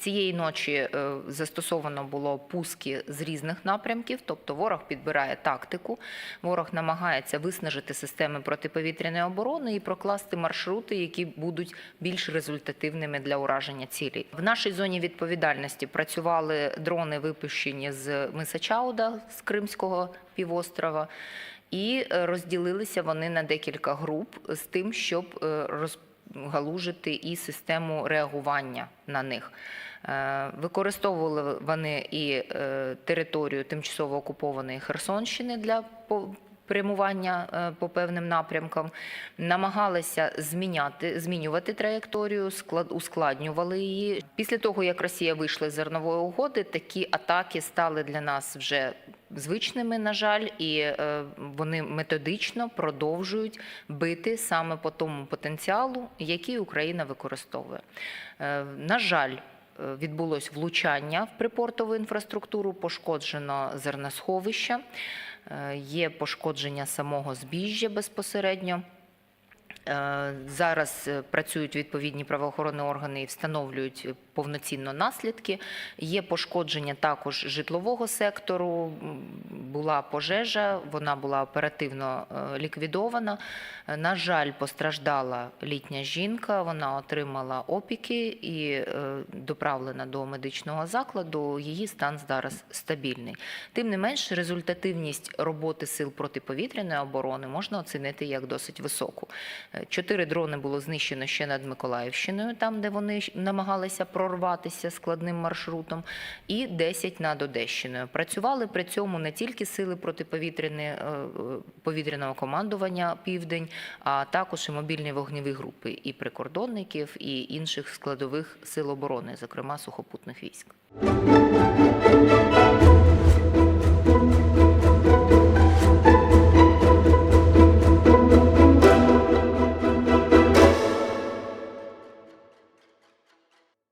Цієї ночі е, застосовано було пуски з різних напрямків, тобто ворог підбирає тактику, ворог намагається виснажити системи протиповітряної оборони і прокласти маршрути, які будуть більш результативними для ураження цілей. В нашій зоні відповідальності працювали дрони, випущені з Миса Чауда з Кримського півострова. І е, розділилися вони на декілька груп з тим, щоб е, розгалужити і систему реагування на них. Е, Використовували вони і е, територію тимчасово окупованої Херсонщини для прямування е, по певним напрямкам, намагалися зміняти, змінювати траєкторію, склад, ускладнювали її. Після того, як Росія вийшла з зернової угоди, такі атаки стали для нас вже звичними, на жаль, і е, вони методично продовжують бити саме по тому потенціалу, який Україна використовує. Е, На жаль, відбулось влучання в припортову інфраструктуру, пошкоджено зерносховища, е, є пошкодження самого збіжжя безпосередньо. Е, Зараз е, працюють відповідні правоохоронні органи і встановлюють повноцінно наслідки. Є пошкодження також житлового сектору. Була пожежа, вона була оперативно е, ліквідована. На жаль, постраждала літня жінка. Вона отримала опіки і доправлена до медичного закладу. Її стан зараз стабільний. Тим не менш, результативність роботи сил протиповітряної оборони можна оцінити як досить високу. Чотири дрони було знищено ще над Миколаївщиною, там де вони намагалися прорватися складним маршрутом, і 10 над Одещиною. Працювали при цьому не тільки сили протиповітряної е, е, командування Південь, а також і мобільні вогневі групи і прикордонників, і інших складових сил оборони, зокрема сухопутних військ.